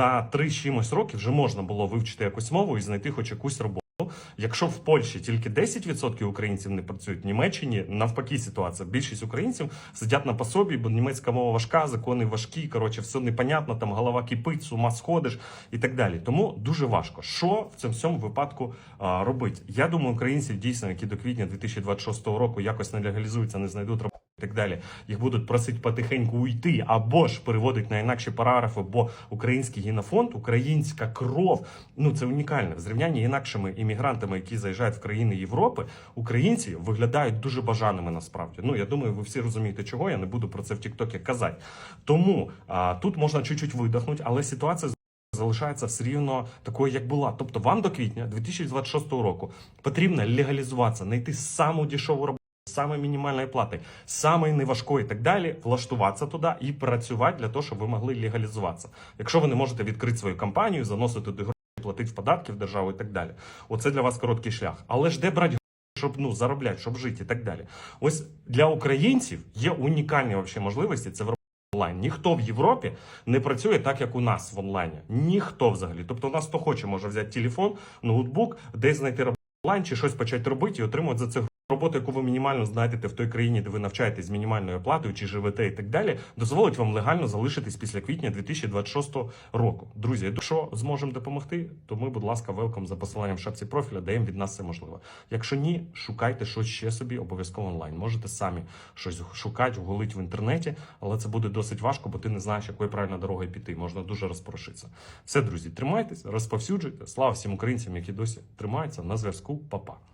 за три чимось років вже можна було вивчити якусь мову і знайти хоч якусь роботу. Якщо в Польщі тільки 10% українців не працюють, в Німеччині навпаки ситуація. Більшість українців сидять на пособі, бо німецька мова важка, закони важкі. Коротше, все непонятно, там голова кипить, з ума сходиш і так далі. Тому дуже важко. Що в цьому всьому випадку робити? Я думаю, українців дійсно, які до квітня 2026 року якось не легалізуються, не знайдуть роботу. Так далі, їх будуть просити потихеньку уйти, або ж переводить на інакші параграфи, бо український генофонд, українська кров, ну це унікальне. В зрівнянні інакшими іммігрантами, які заїжджають в країни Європи, українці виглядають дуже бажаними насправді. Ну я думаю, ви всі розумієте, чого я не буду про це в Тіктокі казати. Тому а, тут можна чуть-чуть видихнути, але ситуація залишається все рівно такою, як була. Тобто, вам до квітня 2026 року потрібно легалізуватися, знайти саму дешеву роботу. Саме мінімальної плати, саме неважкої і так далі, влаштуватися туди і працювати для того, щоб ви могли легалізуватися. Якщо ви не можете відкрити свою компанію, заносити гроші, платити податки в державу і так далі. Оце для вас короткий шлях. Але ж де брати гроші, щоб ну заробляти, щоб жити і так далі. Ось для українців є унікальні вообще можливості. Це в онлайн. Ніхто в Європі не працює так, як у нас в онлайні. Ніхто взагалі. Тобто, у нас хто хоче, може взяти телефон, ноутбук, десь знайти роботу онлайн чи щось почати робити і отримувати за це роботу, яку ви мінімально знайдете в той країні, де ви навчаєтесь з мінімальною оплатою чи живете і так далі, дозволить вам легально залишитись після квітня 2026 року. Друзі, якщо зможемо допомогти, то ми, будь ласка, велком за посиланням в шапці профіля, даємо від нас все можливе. Якщо ні, шукайте щось ще собі обов'язково онлайн. Можете самі щось шукати, гуглить в інтернеті, але це буде досить важко, бо ти не знаєш, якою правильно дорогою піти. Можна дуже розпорошитися. Все, друзі, тримайтесь, розповсюджуйте. Слава всім українцям, які досі тримаються на зв'язку. Па-па.